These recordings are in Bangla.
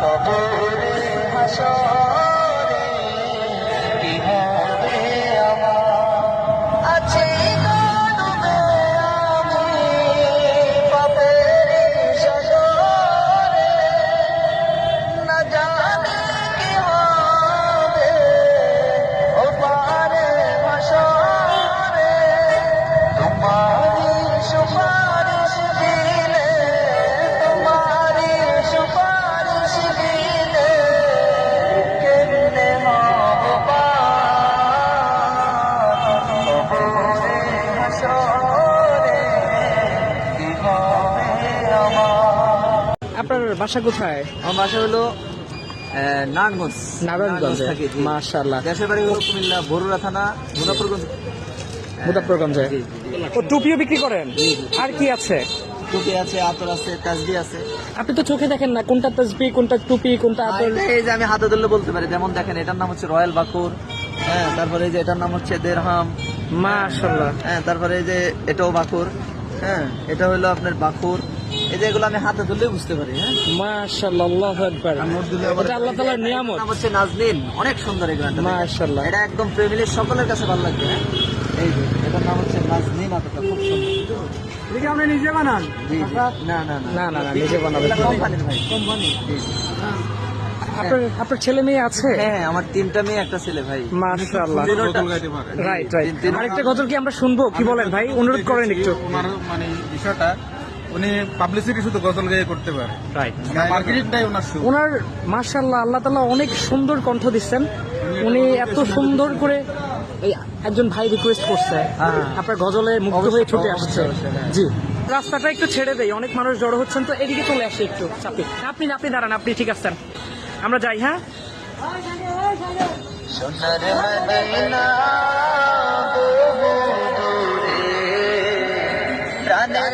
কবরে হাসর আপনার বাসা কোথায়? আমার বাসা হলো নারায়ণগঞ্জ। নারায়ণগঞ্জে। মাশাআল্লাহ। দেশের বাড়ি হলো কুমিল্লা বরুড়া থানা মুজাফরগঞ্জ মুজাফরগঞ্জে। ও টুপিও বিক্রি করেন। আর কি আছে? টুপি আছে আতর আছে তাজবি আছে। আপনি তো চোখে দেখেন না কোনটা তসবি কোনটা টুপি কোনটা আতর? এই যে আমি হাতে ধরলে বলতে পারি যেমন দেখেন এটার নাম হচ্ছে রয়্যাল বাকুর হ্যাঁ তারপরে এই যে এটার নাম হচ্ছে দেড়হাম। মাশাআল্লাহ। হ্যাঁ তারপরে এই যে এটাও বাকুর হ্যাঁ এটা হলো আপনার বাকুর। এই যে এগুলো আমি হাতে ধরলে বুঝতে পারি হ্যাঁ? মাশাআল্লাহ আল্লাহু আকবার। এটা আল্লাহ তাআলার নিয়ামত নাম হচ্ছে নাজনীন। অনেক সুন্দর এই গানটা মাশাআল্লাহ। এটা একদম ফ্যামিলির সকলের কাছে ভালো লাগবে হ্যাঁ? এই যে এটার নাম হচ্ছে নাজনীন আতটা খুব সুন্দর। এটা আপনি নিজে বানান? জি জি। না না না। না না নিজে বানাবেন। কোম্পানির ভাই। কোম্পানি। জি জি। আপনার আপনার ছেলে মেয়ে আছে? হ্যাঁ হ্যাঁ আমার তিনটা মেয়ে একটা ছেলে ভাই। মাশাআল্লাহ। রাইট আরেকটা গজল কি আমরা শুনব? কি বলেন ভাই? অনুরোধ করেন একটু। মানে বিষয়টা উনি পাবলিসিটি শুধু গজল গায়ে করতে পারে। মার্কেটিংটাই ওনার ওনার মাশাআল্লাহ আল্লাহ তাআলা অনেক সুন্দর কণ্ঠ দিচ্ছেন। উনি এত সুন্দর। করে এই একজন ভাই রিকোয়েস্ট করছে। হ্যাঁ। আপনার গজলে মুগ্ধ হয়ে ছুটে আসছে। হ্যাঁ। জি। রাস্তাটা একটু ছেড়ে দেই অনেক মানুষ জড়ো হচ্ছেন তো এদিকে চলে আসে একটু। চাপে আপনি আপনি দাঁড়ান আপনি ঠিক আছেন। আমরা যাই হ্যাঁ?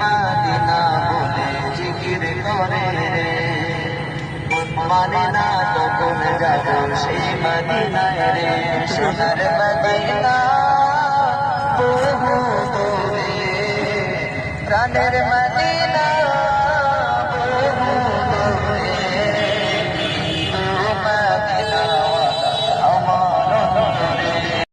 মানে না বলে জিকির করে রে মানে না কখন যাব সে মদিনায় রে সোনার মদিনা প্রভু তোরে প্রাণের মদিনা